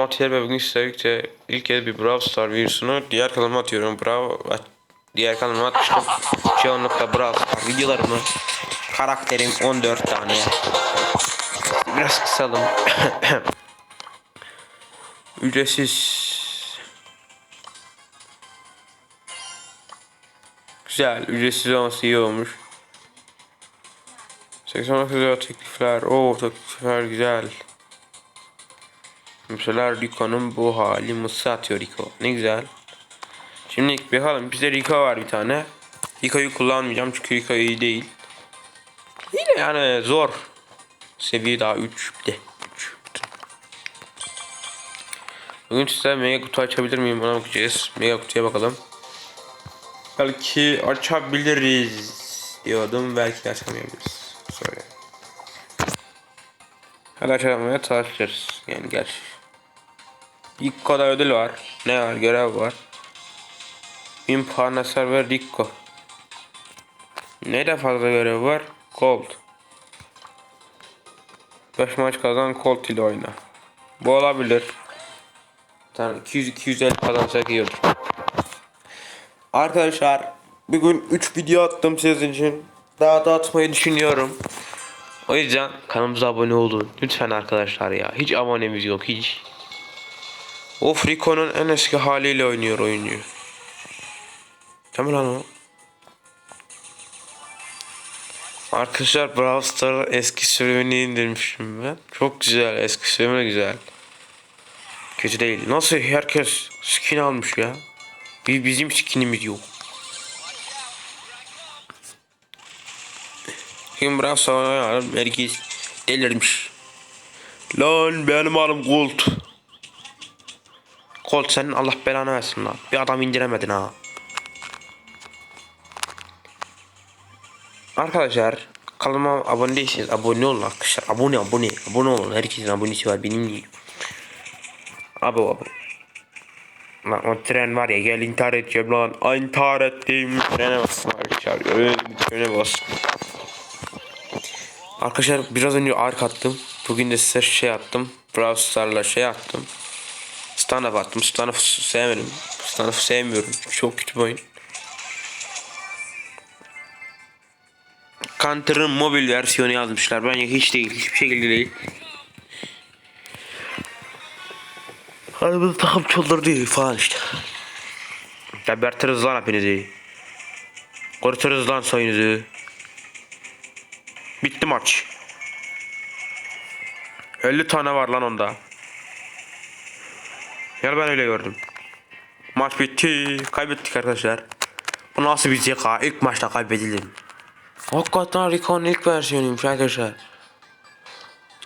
kanalıma Atiyer ve bugün sizlerle ilk kez bir Brawl Star virüsünü diğer kanalıma atıyorum. Brawl diğer kanalıma atmıştım. Brawl Star videolarımı. Karakterim 14 tane. Biraz kısalım. Ücretsiz. Güzel. Ücretsiz olması iyi olmuş. 89 lira teklifler. Oo teklifler güzel. Mesela Rico'nun bu hali mısır atıyor Rico. Ne güzel. Şimdi bakalım bizde Rico var bir tane. Rico'yu kullanmayacağım çünkü Rico iyi değil. Yine yani zor. Seviye daha 3 bir de. 3. Bugün size mega kutu açabilir miyim ona bakacağız. Mega kutuya bakalım. Belki açabiliriz diyordum. Belki açamayabiliriz. Söyle. Hadi açamaya çalışırız. Yani gerçi. İlk kadar ödül var. Ne var? Görev var. 1000 puan hasar ver Rico. Ne de fazla görev var? Gold. 5 maç kazan Colt ile oyna. Bu olabilir. Tamam 200-250 kazansak iyi olur. Arkadaşlar bugün 3 video attım sizin için. Daha da atmayı düşünüyorum. O yüzden kanalımıza abone olun. Lütfen arkadaşlar ya. Hiç abonemiz yok hiç. Of Rico'nun en eski haliyle oynuyor oyuncu. Tamam lan o. Arkadaşlar Brawl Star'ın eski sürümünü indirmişim ben. Çok güzel. Eski sürümü güzel. Kötü değil. Nasıl herkes skin almış ya? Bir bizim skinimiz yok. Kim Brawl Star'ı. Herkes delirmiş. Lan benim alım Colt. Colt senin Allah belanı versin lan. Bir adam indiremedin ha. Arkadaşlar kanalıma abone değilseniz abone olun arkadaşlar. Abone abone abone olun. Herkesin abonesi var benim değil. Abo abo. Lan o tren var ya gel intihar edeceğim lan. Ay ettim. Trene bastım arkadaşlar. Öyle trene bastım. Arkadaşlar biraz önce ark attım. Bugün de size şey attım. Brawl Star'la şey attım. Stand-up attım. Stand-up sevmedim. Stand-up sevmiyorum. Çok kötü bir oyun. Counter'ın mobil versiyonu yazmışlar. Bence hiç değil. Hiçbir şekilde değil. Aramızda takım değil falan işte. Gebertiriz lan hepinizi. Kurtarırız lan soyunuzu. Bitti maç. 50 tane var lan onda. Ya ben öyle gördüm. Maç bitti. Kaybettik arkadaşlar. Bu nasıl bir zeka? İlk maçta kaybedildim. Hakikaten Rico'nun ilk versiyonuymuş arkadaşlar.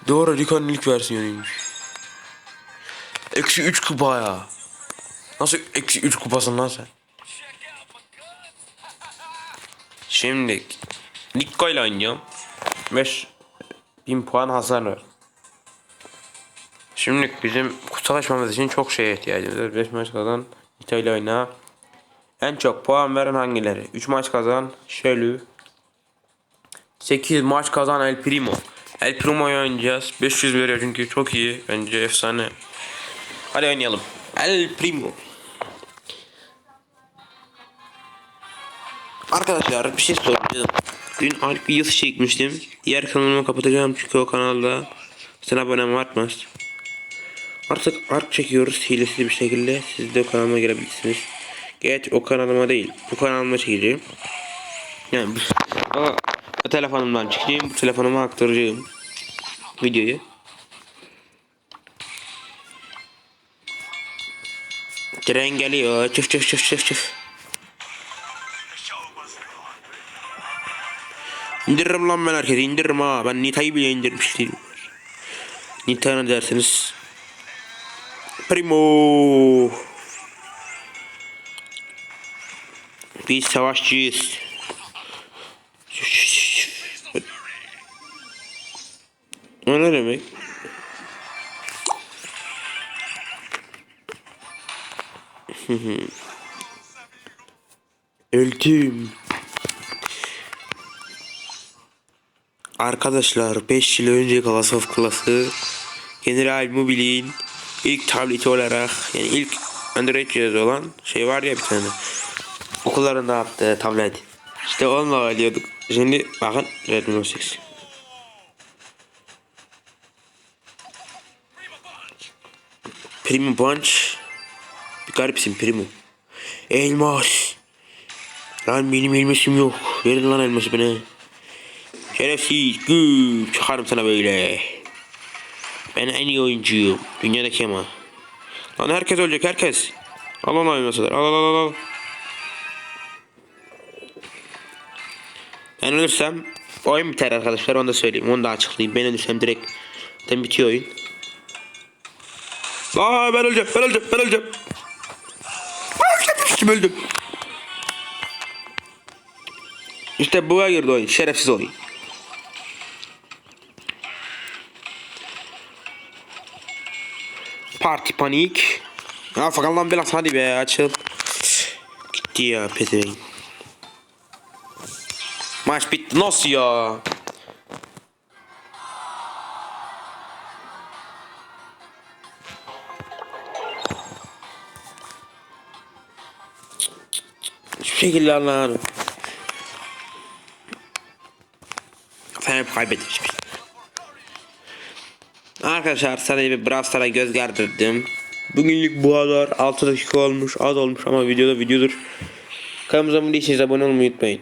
Doğru Rico'nun ilk versiyonuymuş. Eksi 3 kupa ya. Nasıl eksi 3 kupasın lan sen? Şimdi Nico ile oynayacağım. 5 bin puan hasar var. Şimdi bizim kutu için çok şeye ihtiyacımız var. 5 maç kazan ile oyna. En çok puan veren hangileri? 3 maç kazan Shelly. 8 maç kazan El Primo. El Primo'yu oynayacağız. 500 veriyor çünkü çok iyi. Bence efsane. Hadi oynayalım. El Primo. Arkadaşlar bir şey soracağım. Dün Alp videosu çekmiştim. Diğer kanalımı kapatacağım çünkü o kanalda sen abonem artmaz. Artık art çekiyoruz hilesiz bir şekilde. Siz de kanalıma gelebilirsiniz. Geç o kanalıma değil. Bu kanalıma çekeceğim. Yani bu, o, o telefonumdan çekeceğim. Bu telefonuma aktaracağım videoyu. Tren geliyor. Çıf çıf çıf çıf çıf. İndiririm lan ben herkese indiririm ha. Ben Nita'yı bile indirmiştim. Nita ne dersiniz? Primo. Biz savaşçıyız. O ne demek? Öldüm. Arkadaşlar 5 yıl önce Class of Class'ı General Mobile'in ilk tableti olarak yani ilk Android cihazı olan şey var ya bir tane. Okulların dağıttığı tablet. İşte onunla oynuyorduk. Şimdi bakın Redmi Note 8. Premium Punch. Bir garipsin Premium. Elmas. Lan benim elmasım yok. Verin lan elması bana. Şerefsiz. Güm. Çıkarım sana böyle. Ben en iyi oyuncuyum. Dünyadaki ama. Lan herkes ölecek herkes. Al onu elmasılar. Al al al al. Ben ölürsem oyun biter arkadaşlar onu da söyleyeyim. Onu da açıklayayım. Ben ölürsem direkt zaten bitiyor oyun. Aa ben öleceğim ben öleceğim ben öleceğim. Kim öldüm. İşte buğa girdi oyun. Şerefsiz oyun. Parti panik. Ya fakat lan biraz hadi be açıl. Gitti ya pezevenk. Maç bitti nasıl ya? Hiçbir şekilde anlamadım. Hep kaybetmişsin. Arkadaşlar sana bir Brawl Stars'a göz gerdirdim. Bugünlük bu kadar. 6 dakika olmuş. Az olmuş ama videoda videodur. Kanalımıza abone olmayı unutmayın.